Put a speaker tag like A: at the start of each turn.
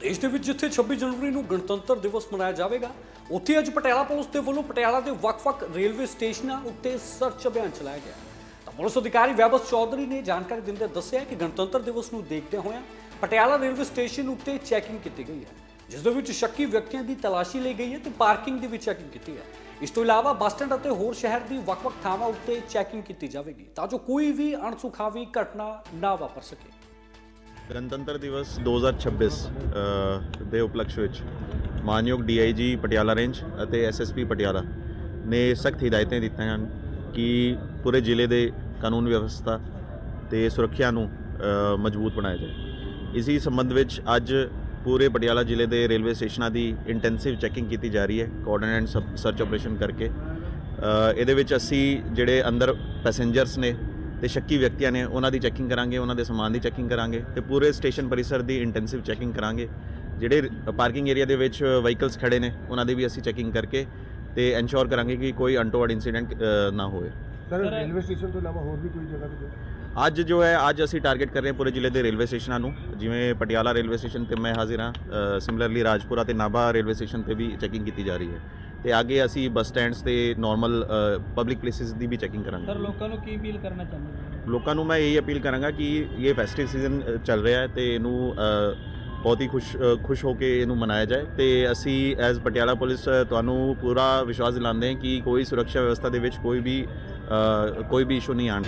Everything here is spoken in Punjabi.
A: ਦੇਸ਼ ਦੇ ਵਿੱਚ ਜਿੱਥੇ 26 ਜਨਵਰੀ ਨੂੰ ਗਣਤੰਤਰ ਦਿਵਸ ਮਨਾਇਆ ਜਾਵੇਗਾ, ਉੱਥੇ ਅੱਜ ਪਟਿਆਲਾ ਪੁਲਿਸ ਦੇ ਵੱਲੋਂ ਪਟਿਆਲਾ ਦੇ ਵੱਖ-ਵੱਖ ਰੇਲਵੇ ਸਟੇਸ਼ਨਾਂ ਉੱਤੇ ਸਰਚ ਅਭਿਆਨ ਚਲਾਇਆ ਗਿਆ। ਤਾਂ ਪੁਲਿਸ ਅਧਿਕਾਰੀ ਵੈਬਸ ਚੌਧਰੀ ਨੇ ਜਾਣਕਾਰੀ ਦਿੰਦੇ ਦੱਸਿਆ ਕਿ ਗਣਤੰਤਰ ਦਿਵਸ ਨੂੰ ਦੇਖਦੇ ਹੋਇਆਂ ਪਟਿਆਲਾ ਰੇਲਵੇ ਸਟੇਸ਼ਨ ਉੱਤੇ ਚੈਕਿੰਗ ਕੀਤੀ ਗਈ ਹੈ, ਜਿਸ ਦੇ ਵਿੱਚ ਸ਼ੱਕੀ ਵਿਅਕਤੀਆਂ ਦੀ ਤਲਾਸ਼ੀ ਲਈ ਗਈ ਹੈ ਤੇ ਪਾਰਕਿੰਗ ਦੀ ਵੀ ਚੈਕਿੰਗ ਕੀਤੀ ਹੈ। ਇਸ ਤੋਂ ਇਲਾਵਾ ਬੱਸ ਸਟੈਂਡ ਅਤੇ ਹੋਰ ਸ਼ਹਿਰ ਦੀ ਵੱਖ-ਵੱਖ ਥਾਵਾਂ ਉੱਤੇ ਚੈਕਿੰਗ ਕੀਤੀ ਜਾਵੇਗੀ, ਤਾਂ ਜੋ ਕੋਈ ਵੀ ਅਣਸੁਖਾਵੀ ਘਟਨਾ ਨਾ ਵਾਪਰ ਸਕੇ।
B: ਗਣਤੰਤਰ ਦਿਵਸ 2026 ਅ, ਦੇ ਉਪਲਕਸ਼ ਵਿੱਚ ਮਾਨਯੋਗ ਡੀਆਈਜੀ ਪਟਿਆਲਾ ਰੇਂਜ ਅਤੇ ਐਸਐਸਪੀ ਪਟਿਆਲਾ ਨੇ ਸਖਤ ਹਦਾਇਤਾਂ ਦਿੱਤੀਆਂ ਹਨ ਕਿ ਪੂਰੇ ਜ਼ਿਲ੍ਹੇ ਦੇ ਕਾਨੂੰਨ ਵਿਵਸਥਾ ਤੇ ਸੁਰੱਖਿਆ ਨੂੰ ਮਜ਼ਬੂਤ ਬਣਾਇਆ ਜਾਏ। ਇਸੀ ਸੰਬੰਧ ਵਿੱਚ ਅੱਜ ਪੂਰੇ ਪਟਿਆਲਾ ਜ਼ਿਲ੍ਹੇ ਦੇ ਰੇਲਵੇ ਸਟੇਸ਼ਨਾਂ ਦੀ ਇੰਟੈਂਸਿਵ ਚੈਕਿੰਗ ਕੀਤੀ ਜਾ ਰਹੀ ਹੈ ਕੋਆਰਡੀਨੇਟ ਸਰਚ ਆਪਰੇਸ਼ਨ ਕਰਕੇ। ਇਹਦੇ ਵਿੱਚ ਅਸੀਂ ਜਿਹੜੇ ਅੰਦਰ ਪੈਸੇਂਜਰਸ ਨੇ ਤੇ ਸ਼ੱਕੀ ਵਿਅਕਤੀਆਂ ਨੇ ਉਹਨਾਂ ਦੀ ਚੈਕਿੰਗ ਕਰਾਂਗੇ ਉਹਨਾਂ ਦੇ ਸਮਾਨ ਦੀ ਚੈਕਿੰਗ ਕਰਾਂਗੇ ਤੇ ਪੂਰੇ ਸਟੇਸ਼ਨ ਪਰਿਸਰ ਦੀ ਇੰਟੈਂਸਿਵ ਚੈਕਿੰਗ ਕਰਾਂਗੇ। ਜਿਹੜੇ ਪਾਰਕਿੰਗ ਏਰੀਆ ਦੇ ਵਿੱਚ ਵਹੀਕਲਸ ਖੜੇ ਨੇ ਉਹਨਾਂ ਦੀ ਵੀ ਅਸੀਂ ਚੈਕਿੰਗ ਕਰਕੇ ਤੇ ਇਨਸ਼ੋਰ ਕਰਾਂਗੇ ਕਿ ਕੋਈ ਅਨਟੋਵਰਡ ਇਨਸੀਡੈਂਟ ਨਾ ਹੋਵੇ।
C: ਸਰ ਰੇਲਵੇ ਸਟੇਸ਼ਨ ਤੋਂ ਇਲਾਵਾ ਹੋਰ ਵੀ ਕੋਈ ਜਗ੍ਹਾ ਤੇ
B: ਅੱਜ ਜੋ ਹੈ ਅੱਜ ਅਸੀਂ ਟਾਰਗੇਟ ਕਰ ਰਹੇ ਹਾਂ ਪੂਰੇ ਜ਼ਿਲ੍ਹੇ ਦੇ ਰੇਲਵੇ ਸਟੇਸ਼ਨਾਂ ਨੂੰ ਜਿਵੇਂ ਪਟਿਆਲਾ ਰੇਲਵੇ ਸਟੇਸ਼ਨ ਤੇ ਮੈਂ ਹਾਜ਼ਰ ਹਾਂ ਸਿਮਿਲਰਲੀ ਰਾਜਪੁਰਾ ਤੇ ਨਾਭਾ ਰੇਲਵੇ ਸਟੇਸ਼ਨ ਤੇ ਵੀ ਚੈਕਿੰਗ ਕੀਤੀ ਜਾ ਰਹੀ ਹੈ। ਤੇ ਅੱਗੇ ਅਸੀਂ ਬੱਸ ਸਟੈਂਡਸ ਤੇ ਨਾਰਮਲ ਪਬਲਿਕ ਪਲੇਸਿਸ ਦੀ ਵੀ ਚੈਕਿੰਗ ਕਰਾਂਗੇ।
D: ਸਰ ਲੋਕਾਂ ਨੂੰ ਕੀ ਅਪੀਲ ਕਰਨਾ ਚਾਹੁੰਦੇ ਹੋ?
B: ਲੋਕਾਂ ਨੂੰ ਮੈਂ ਇਹੀ ਅਪੀਲ ਕਰਾਂਗਾ ਕਿ ਇਹ ਫੈਸਟਿਵ ਸੀਜ਼ਨ ਚੱਲ ਰਿਹਾ ਹੈ ਤੇ ਇਹਨੂੰ ਬਹੁਤ ਹੀ ਖੁਸ਼ ਖੁਸ਼ ਹੋ ਕੇ ਇਹਨੂੰ ਮਨਾਇਆ ਜਾਏ। ਤੇ ਅਸੀਂ ਐਜ਼ ਪਟਿਆਲਾ ਪੁਲਿਸ ਤੁਹਾਨੂੰ ਪੂਰਾ ਵਿਸ਼ਵਾਸ ਦਿਲਾਉਂਦੇ ਹਾਂ ਕਿ ਕੋਈ ਸੁਰੱਖਿਆ ਵਿਵਸਥਾ ਦੇ ਵਿੱਚ ਕੋਈ ਵੀ ਕੋਈ ਵੀ ਇਸ਼ੂ ਨਹੀਂ ਆਣ